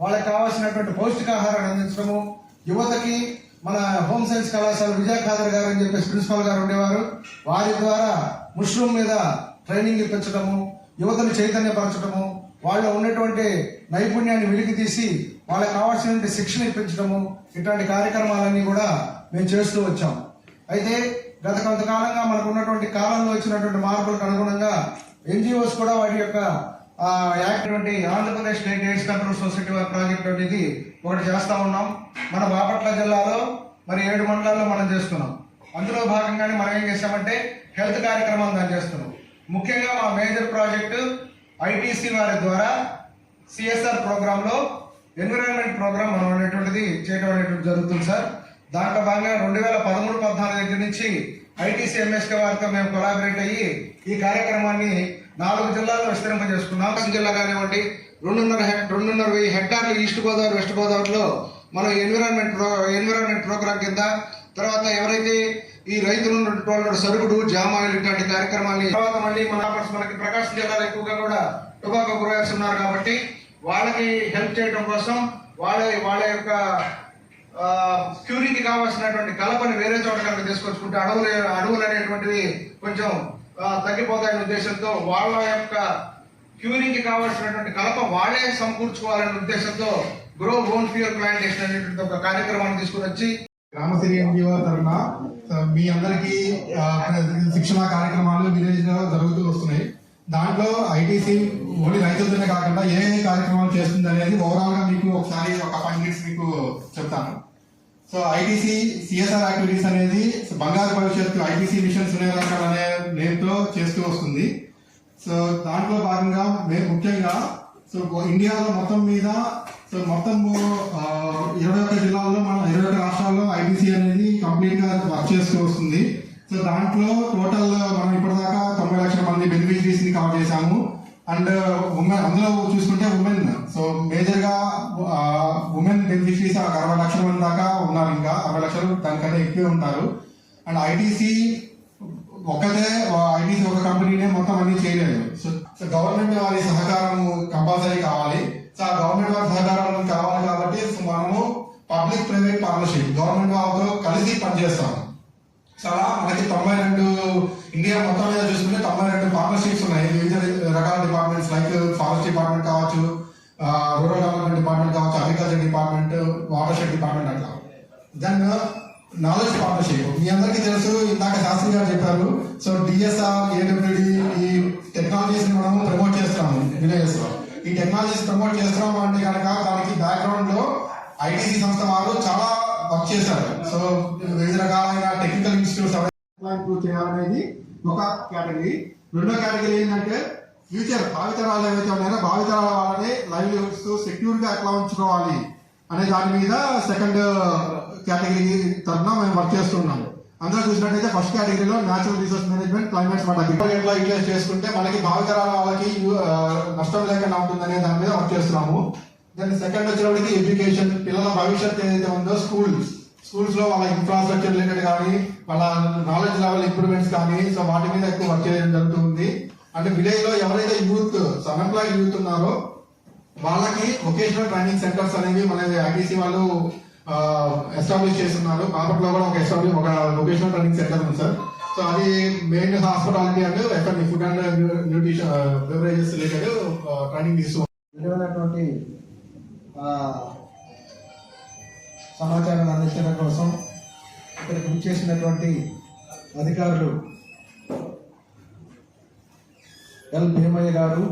వాళ్ళకి కావాల్సినటువంటి పౌష్టికాహారాన్ని అందించడము. యువతకి మన హోమ్ సైన్స్ కళాశాల విజయ ఖాదర్ గారు అని చెప్పేసి ప్రిన్సిపాల్ గారు ఉండేవారు. వారి ద్వారా ముష్రూమ్ మీద ట్రైనింగ్ ఇప్పించడము యువతను చైతన్యపరచడము వాళ్ళు ఉన్నటువంటి నైపుణ్యాన్ని వెలికి తీసి వాళ్ళకి కావాల్సినటువంటి శిక్షణ ఇప్పించడము ఇట్లాంటి కార్యక్రమాలన్నీ కూడా మేము చేస్తూ వచ్చాం. అయితే గత కొంతకాలంగా మనకు ఉన్నటువంటి కాలంలో వచ్చినటువంటి మార్పులకు అనుగుణంగా ఎన్జిఓస్ కూడా వాటి యొక్క ఆ, Andhra Pradesh state AIDS control society వారి ప్రాజెక్ట్ అనేది ఒకటి చేస్తా ఉన్నాం. మన బాపట్ల జిల్లాలో మరి ఏడు మండలాల్లో మనం చేస్తున్నాం. అందులో భాగంగానే మనం ఏం చేస్తామంటే హెల్త్ కార్యక్రమాలు దాన్ని చేస్తున్నాం. ముఖ్యంగా మా మేజర్ ప్రాజెక్టు ఐటీసీ వారి ద్వారా సిఎస్ఆర్ ప్రోగ్రాంలో ఎన్విరాన్మెంట్ ప్రోగ్రామ్ మనం అనేటువంటిది చేయడం అనేటువంటి జరుగుతుంది సార్. దాంట్లో భాగంగా రెండు వేల పదమూడు పద్నాలుగు దగ్గర నుంచి ఐటీసీ ఎంఎస్కే వారితో మేము కొలాబరేట్ అయ్యి ఈ కార్యక్రమాన్ని నాలుగు జిల్లాల్లో విస్తరింపజేసుకున్నాం. ప్రకాశం జిల్లా కానివ్వండి రెండున్నర రెండున్నర వెయ్యి హెక్టార్లు ఈస్ట్ గోదావరి వెస్ట్ గోదావరిలో మనం ఎన్విరాన్మెంట్ ప్రో ఎన్విరాన్మెంట్ ప్రోగ్రామ్ కింద తర్వాత ఎవరైతే ఈ రైతులు ఉన్నటువంటి వాళ్ళు సరుకుడు జామాయిల్ ఇట్లాంటి కార్యక్రమాన్ని తర్వాత మళ్ళీ మన మనకి ప్రకాశం జిల్లాలో ఎక్కువగా కూడా టొబాకో గ్రోయర్స్ ఉన్నారు కాబట్టి వాళ్ళకి హెల్ప్ చేయడం కోసం వాళ్ళ వాళ్ళ యొక్క క్యూరింగ్కి కావాల్సినటువంటి కలపని వేరే చోట కనుక తీసుకొచ్చుకుంటే అడవులు అడవులు అనేటువంటివి కొంచెం తగ్గిపోతాయనే ఉద్దేశంతో వాళ్ళ యొక్క క్యూరింగ్కి కావాల్సినటువంటి కలప వాళ్ళే సమకూర్చుకోవాలనే ఉద్దేశంతో గ్రో ఓన్ ఫ్యూర్ ప్లాంటేషన్ అనేటువంటి ఒక కార్యక్రమాన్ని తీసుకుని వచ్చి గ్రామశ్రీ ఎన్జిఓ తరఫున మీ అందరికీ శిక్షణ కార్యక్రమాలు విలేజ్లో జరుగుతూ వస్తున్నాయి. దాంట్లో ఐటీసీ ఓన్లీ రైతులతోనే కాకుండా ఏ ఏ కార్యక్రమాలు చేస్తుంది అనేది ఓవరాల్గా మీకు ఒకసారి ఒక ఫైవ్ మినిట్స్ మీకు చెప్తాను. సో ఐటీసీ సిఎస్ఆర్ యాక్టివిటీస్ అనేది బంగారు భవిష్యత్తు ఐటీసీ మిషన్ సునేరంకర్ అనే చేస్తూ వస్తుంది. సో దాంట్లో భాగంగా మేము ముఖ్యంగా సో ఇండియాలో మొత్తం మీద సో మొత్తం ఇరవై ఒక్క జిల్లాల్లో మన ఇరవై ఒక్క రాష్ట్రాల్లో ఐబీసీ అనేది కంప్లీట్గా వర్క్ చేస్తూ వస్తుంది. సో దాంట్లో టోటల్ మనం ఇప్పటిదాకా తొంభై లక్షల మంది బెనిఫిషరీస్ని కవర్ చేశాము. అండ్ ఉమెన్ అందులో చూసుకుంటే ఉమెన్. సో మేజర్గా ఉమెన్ బెనిఫిషరీస్ ఒక అరవై లక్షల మంది దాకా ఉన్నారు ఇంకా. అరవై లక్షలు దానికంటే ఎక్కువే ఉంటారు. అండ్ ఐటీసీ ఒకటే ఐటీసీ ఒక కంపెనీనే మొత్తం అన్ని చేయలేదు. సో గవర్నమెంట్ వారి సహకారం కంపల్సరీ కావాలి. సో ఆ గవర్నమెంట్ వారి సహకారం కావాలి కాబట్టి మనము పబ్లిక్ ప్రైవేట్ పార్ట్నర్షిప్ గవర్నమెంట్ వాళ్ళతో కలిసి పనిచేస్తాము సో అలా మనకి తొంభై రెండు ఇండియా మొత్తం మీద చూసుకుంటే తొంభై రెండు పార్ట్నర్షిప్స్ ఉన్నాయి. వివిధ రకాల డిపార్ట్మెంట్స్ లైక్ ఫారెస్ట్ డిపార్ట్మెంట్ కావచ్చు రూరల్ డెవలప్మెంట్ డిపార్ట్మెంట్ కావచ్చు agriculture department water shed department అట్లా. దెన్ నాలెడ్జ్ పార్ట్నర్షిప్ మీ అందరికీ తెలుసు ఇందాక శాస్త్రి గారు చెప్పారు. సో డిఎస్ఆర్ ఏడబ్ల్యూడి ఈ టెక్నాలజీస్ మనం ప్రమోట్ చేస్తున్నాము విలేజెస్లో. ఈ టెక్నాలజీస్ ప్రమోట్ చేస్తున్నాము అంటే కనుక దానికి బ్యాక్గ్రౌండ్లో ఐటీసీ సంస్థ వారు చాలా వర్క్ చేశారు. సో వివిధ రకాలైన టెక్నికల్ ఇన్స్టిట్యూట్స్ ఇంప్రూవ్ చేయాలనేది ఒక కేటగిరీ రెండో కేటగిరీ ఏంటంటే ఫ్యూచర్ భావితరాలు ఏవైతే ఉన్నాయో భావితరాల వాళ్ళని లైవ్లీహుడ్స్ సెక్యూర్గా ఎట్లా ఉంచుకోవాలి అనే దాని మీద సెకండ్ కేటగిరీ తరఫున మేము వర్క్ చేస్తున్నాము. అందరూ చూసినట్టయితే ఫస్ట్ కేటగిరీలో natural resource management climate smart agriculture ఎట్లా యూటిలైజ్ చేసుకుంటే మనకి భావితరాల వాళ్ళకి నష్టం లేకుండా ఉంటుందనే దాని మీద వర్క్ చేస్తున్నాము. దెన్ సెకండ్ వచ్చినప్పటికి ఎడ్యుకేషన్ పిల్లల భవిష్యత్తు ఏదైతే ఉందో స్కూల్స్ స్కూల్స్లో వాళ్ళ ఇన్ఫ్రాస్ట్రక్చర్ రిలేటెడ్ కానీ వాళ్ళ నాలెడ్జ్ లెవెల్ ఇంప్రూవ్మెంట్స్ కానీ సో వాటి మీద ఎక్కువ వర్క్ చేయడం జరుగుతుంది. అంటే విలేజ్లో ఎవరైతే యూత్ అన్ఎంప్లాయిడ్ యూత్ ఉన్నారో వాళ్ళకి వొకేషనల్ ట్రైనింగ్ సెంటర్స్ అనేవి మన ఐటీసీ వాళ్ళు ఎస్టాబ్లిష్ చేస్తున్నారు. బాపట్లో కూడా ఒక ఎస్టాబ్లిష్ ఒక వొకేషనల్ ట్రైనింగ్ సెంటర్ ఉంది సార్. సో అది మెయిన్ హాస్పిటాలిటీ అండ్ ఎక్కడ food and nutrition beverages related training ఇస్తూ సమాచారాన్ని అందించడం కోసం బుక్ చేసినటువంటి అధికారులు ఎల్ భీమయ్య గారు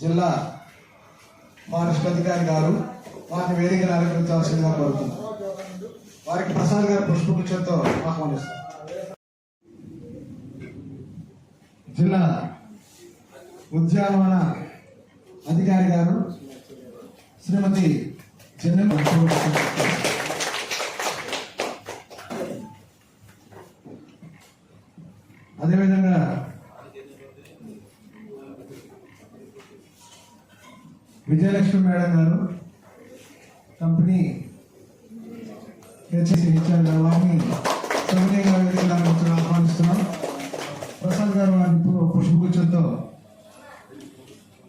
జిల్లా ఫారెస్ట్ అధికారి గారు వారిని వేదికను అలంకరించాల్సిందిగా కోరుతున్నాం వారికి ప్రసాద్ గారి పుష్పగుచ్చంతో ఆహ్వానిస్తాం జిల్లా ఉద్యానవన అధికారి గారు శ్రీమతి జనరల్ అదేవిధంగా విజయలక్ష్మి మేడం గారు కంపెనీ హెచ్ఎసి ఇచ్చారు కదా, వారిని సౌకర్యంగా వేదికలు ఆహ్వానిస్తున్నాం. ప్రసాద్ గారు వారిని ఇప్పుడు పుష్పగుచ్చంతో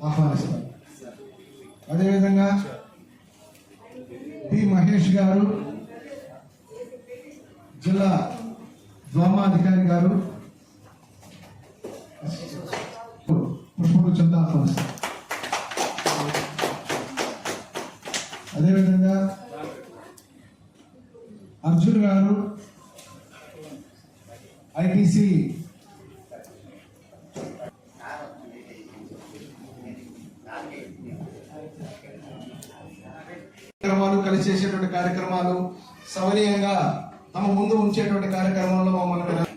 ఆహ్వానిస్తాం అదేవిధంగా పి మహేష్ గారు జిల్లా వ్యోమాధికారి గారు అదేవిధంగా అర్జున్ గారు ఐటీసీ కార్యక్రమాలు కలిసి చేసేటువంటి కార్యక్రమాలు సవనీయంగా తమ ముందు ఉంచేటువంటి కార్యక్రమంలో మమ్మల్ని కలిసి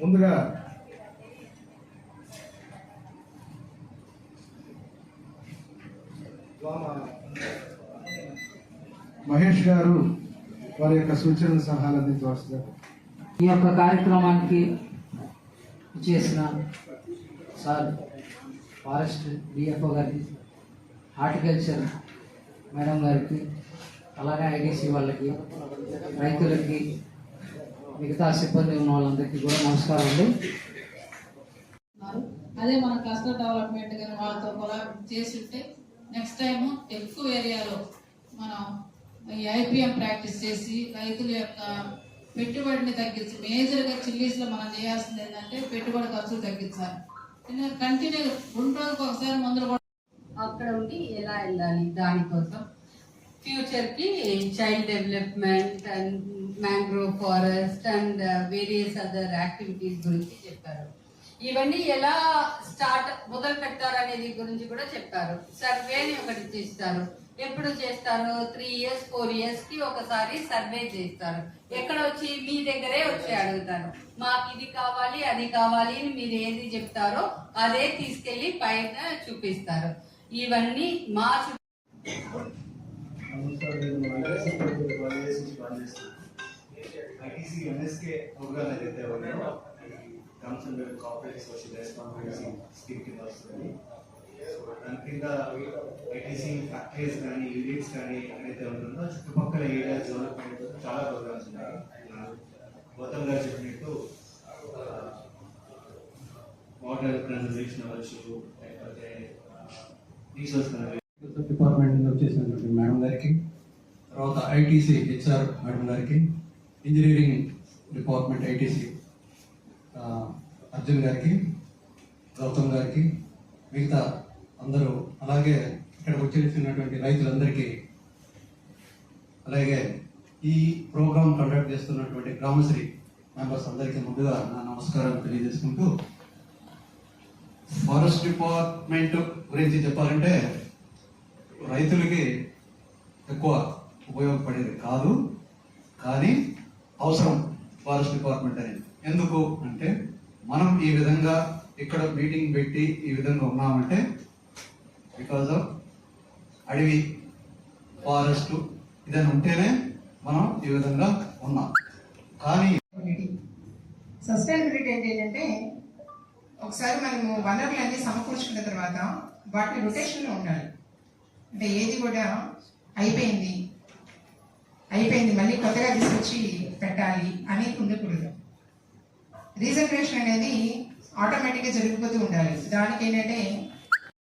ముందుగా మహేష్ గారు వారి యొక్క సూచనలు సలహాలు ద్వారా ఈ యొక్క కార్యక్రమానికి చేసిన సార్ ఫారెస్ట్ డిఎఫ్ఓ గారికి హార్టికల్చర్ మేడం గారికి అలాగే ఐడిసి వాళ్ళకి రైతులకి మిగతా సిబ్బంది ఉన్న వాళ్ళందరికీ కూడా నమస్కారం అండి. అదే మన క్లస్టర్ డెవలప్మెంట్ కానీ వాళ్ళతో కూడా చేసి ఉంటే నెక్స్ట్ టైం ఎక్కువ ఏరియాలో మనం ఐపీఎం ప్రాక్టీస్ చేసి రైతుల యొక్క పెట్టుబడిని తగ్గించి మేజర్గా చిల్లీస్లో మనం చేయాల్సింది ఏంటంటే పెట్టుబడి ఖర్చులు తగ్గించాలి. కంటిన్యూ రెండు రోజులకు ఒకసారి మందులు కూడా అక్కడ ఉండి ఎలా వెళ్ళాలి దానికోసం ఫ్యూచర్కి child development and mangrove forest and various other activities గురించి చెప్పారు. ఇవన్నీ ఎలా స్టార్ట్ మొదలు పెట్టారు అనేది గురించి కూడా చెప్పారు. సర్వేని ఒకటి చేస్తారు ఎప్పుడు చేస్తారు? త్రీ ఇయర్స్ ఫోర్ ఇయర్స్కి ఒకసారి సర్వే చేస్తారు. ఎక్కడ వచ్చి మీ దగ్గరే వచ్చి అడుగుతారు. మాకు ఇది కావాలి అది కావాలి అని మీరు ఏది చెప్తారో అదే తీసుకెళ్ళి పైన చూపిస్తారు. ఇవన్నీ మా under corporate social responsibility scheme కింద వస్తుంది. కింద ఐటీసీ ఫ్యాక్టరీస్ కానీ యూనిట్స్ కానీ ఏదైతే ఉంటుందో చుట్టుపక్కల ఏరియా డెవలప్మెంట్ చాలా ప్రోగ్రామ్స్ ఉన్నాయి. గౌతమ్ గారు చెప్పినట్టు వాటర్ కన్జర్వేషన్ అవ్వచ్చు లేకపోతే రీసోర్స్ డిపార్ట్మెంట్ వచ్చేసినటువంటి మేడం గారికి తర్వాత ఐటీసీ హెచ్ఆర్ మేడం గారికి ఇంజనీరింగ్ డిపార్ట్మెంట్ ఐటీసీ అర్జున్ గారికి గౌతమ్ గారికి మిగతా అందరూ అలాగే ఇక్కడ వచ్చేసినటువంటి రైతులందరికీ అలాగే ఈ ప్రోగ్రామ్ కండక్ట్ చేస్తున్నటువంటి గ్రామశ్రీ మెంబర్స్ అందరికీ ముందుగా నా నమస్కారం తెలియజేసుకుంటూ ఫారెస్ట్ డిపార్ట్మెంట్ గురించి చెప్పాలంటే రైతులకి ఎక్కువ ఉపయోగపడేది కాదు కానీ అవసరం ఫారెస్ట్ డిపార్ట్మెంట్ అనేది. ఎందుకు అంటే మనం ఈ విధంగా ఇక్కడ మీటింగ్ పెట్టి ఈ విధంగా ఉన్నామంటే బికాజ్ ఆఫ్ అడవి ఫారెస్ట్ ఇదని ఉంటేనే మనం ఈ విధంగా ఉన్నాం. కానీ సస్టైనబిలిటీ అంటే ఏంటంటే ఒకసారి మనము వనరులు అన్ని సమకూర్చుకున్న తర్వాత వాటి రొటేషన్లో ఉండాలి. అంటే ఏది కూడా అయిపోయింది అయిపోయింది మళ్ళీ కొత్తగా తీసుకొచ్చి పెట్టాలి అని ఉండకూడదు. రీజనరేషన్ అనేది ఆటోమేటిక్గా జరిగిపోతూ ఉండాలి. దానికి ఏంటంటే